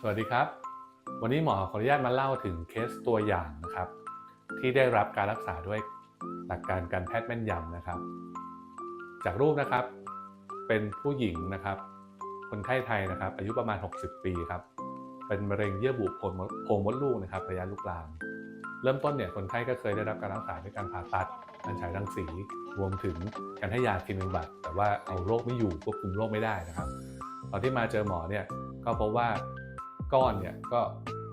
สวัสดีครับ วันนี้หมอขออนุญาตมาเล่าถึงเคสตัวอย่างนะครับ ที่ได้รับการรักษาด้วยหลักการการแพทย์แม่นยำนะครับ จากรูปนะครับเป็นผู้หญิงนะครับคนไข้ไทยนะครับ อายุประมาณ 60 ปีครับ เป็นมะเร็งเยื่อบุโพรงมดลูกนะครับระยะลุกลาม เริ่มต้นเนี่ยคนไข้ก็เคยได้รับการรักษาด้วยการผ่าตัดการฉายรังสี รวมถึงการให้ยาเคมีบำบัดแต่ว่าเอาโรคไม่อยู่ควบคุมโรคไม่ได้นะครับ ตอนที่มาเจอหมอเนี่ยก็พบว่า ก้อนเนี่ยก็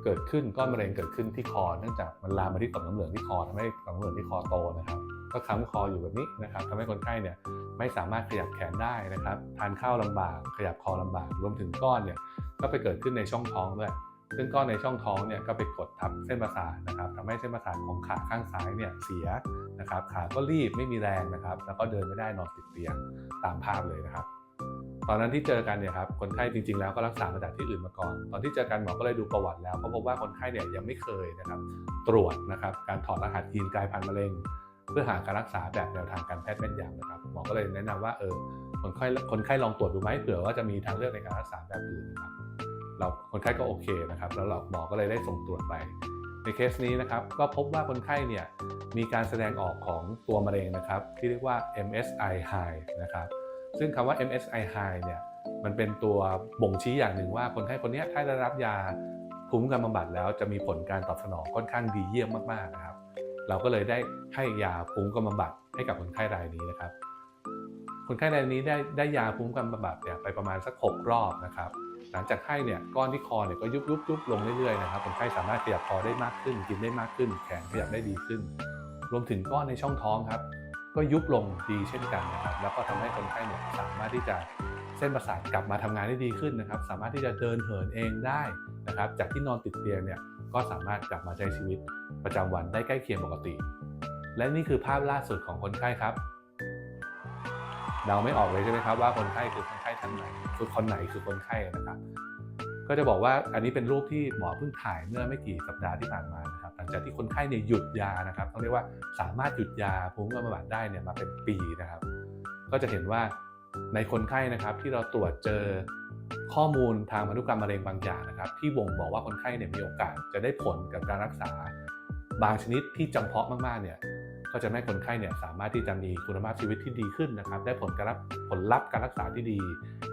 เกิดขึ้นก้อนมะเร็งเกิดขึ้นที่คอเนื่องจากมันลามมาที่ต่อมน้ำเหลืองที่คอทำให้ต่อมน้ำเหลืองที่คอโตนะครับ ก็ค้ำคออยู่แบบนี้นะครับทำให้คนไข้เนี่ยไม่สามารถขยับแขนได้นะครับ ทานข้าวลำบาก ขยับคอลำบากรวมถึงก้อนเนี่ยก็ไปเกิดขึ้นในช่องท้องด้วยซึ่งก้อนในช่องท้องเนี่ยก็ไปกดทับเส้นประสาทนะครับทำให้เส้นประสาทของขาข้างซ้ายเนี่ยเสียนะครับ ขาก็รีบไม่มีแรงนะครับ แล้วก็เดินไม่ได้นอนติดเตียงตามภาพเลยนะครับ ตอนนั้นที่เจอกันเนี่ยครับคนไข้จริงๆแล้วก็รักษามาจากที่อื่นมาก่อน ตอนที่เจอกันหมอก็เลยดูประวัติแล้วก็พบว่าคนไข้เนี่ยยังไม่เคยนะครับตรวจนะครับการถอดรหัสยีนกลายพันธุ์มะเร็ง เพื่อหาการรักษาแบบแนวทางการแพทย์แม่นยำนะครับหมอก็เลยแนะนำว่าเออคนไข้คนไข้ลองตรวจดูไหมเผื่อว่าจะมีทางเลือกในการรักษาแบบอื่นนะครับเราคนไข้ก็โอเคนะครับแล้วเราหมอก็เลยได้ส่งตรวจไปในเคสนี้นะครับก็พบว่าคนไข้เนี่ยมีการแสดงออกของตัวมะเร็งนะครับที่เรียกว่า MSI high นะครับ ซึ่งคำว่า MSI high เนี่ยมันเป็นตัวบ่งชี้อย่างหนึ่งว่าคนไข้คนนี้ถ้าได้รับยาภูมิคุ้มกันบำบัดแล้วจะมีผลการตอบสนองค่อนข้างดีเยี่ยมมากๆนะครับ เราก็เลยได้ให้ยาภูมิคุ้มกันบำบัดให้กับคนไข้รายนี้นะครับ คนไข้รายนี้ได้ได้ยาภูมิคุ้มกันบำบัดเนี่ยไปประมาณสัก 6 รอบนะครับ หลังจากให้เนี่ยก้อนที่คอเนี่ยก็ยุบยุบยุบลงเรื่อยๆนะครับคนไข้สามารถขยับคอได้มากขึ้น กินได้มากขึ้น แขนขยับได้ดีขึ้น รวมถึงก้อนในช่องท้องครับ ก็ยุบลงดีเช่นกันนะครับแล้วก็ทำให้คนไข้เนี่ยสามารถที่จะเส้นประสาทกลับมาทำงานได้ดีขึ้นนะครับ สามารถที่จะเดินเหินเองได้นะครับ จากที่นอนติดเตียงเนี่ยก็สามารถกลับมาใช้ชีวิตประจำวันได้ใกล้เคียงปกติ และนี่คือภาพล่าสุดของคนไข้ครับเดาไม่ออกเลยใช่ไหมครับว่าคนไข้คือคนไข้ท่างไหนคือคนไหนคือคนไข้นะครับ ก็จะบอกว่าอันนี้เป็นรูปที่หมอเพิ่งถ่ายเมื่อไม่กี่สัปดาห์ที่ผ่านมานะครับหลังจากที่คนไข้เนี่ยหยุดยานะครับต้องเรียกว่าสามารถหยุดยาภูมิคุ้มกันบำบัดได้เนี่ยมาเป็นปีนะครับ ก็จะเห็นว่าในคนไข้นะครับที่เราตรวจเจอข้อมูลทางพันธุกรรมมะเร็งบางอย่างนะครับ ที่บ่งบอกว่าคนไข้เนี่ยมีโอกาสจะได้ผลกับการรักษา บางชนิดที่จำเพาะมากๆเนี่ยก็จะให้คนไข้เนี่ยสามารถที่จะมีคุณภาพชีวิตที่ดีขึ้นนะครับ ได้ผลการรับผลลัพธ์การรักษาที่ดี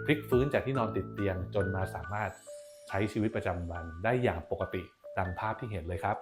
พลิกฟื้นจากที่นอนติดเตียงจนมาสามารถ ใช้ชีวิตประจำวันได้อย่างปกติดังภาพที่เห็นเลยครับ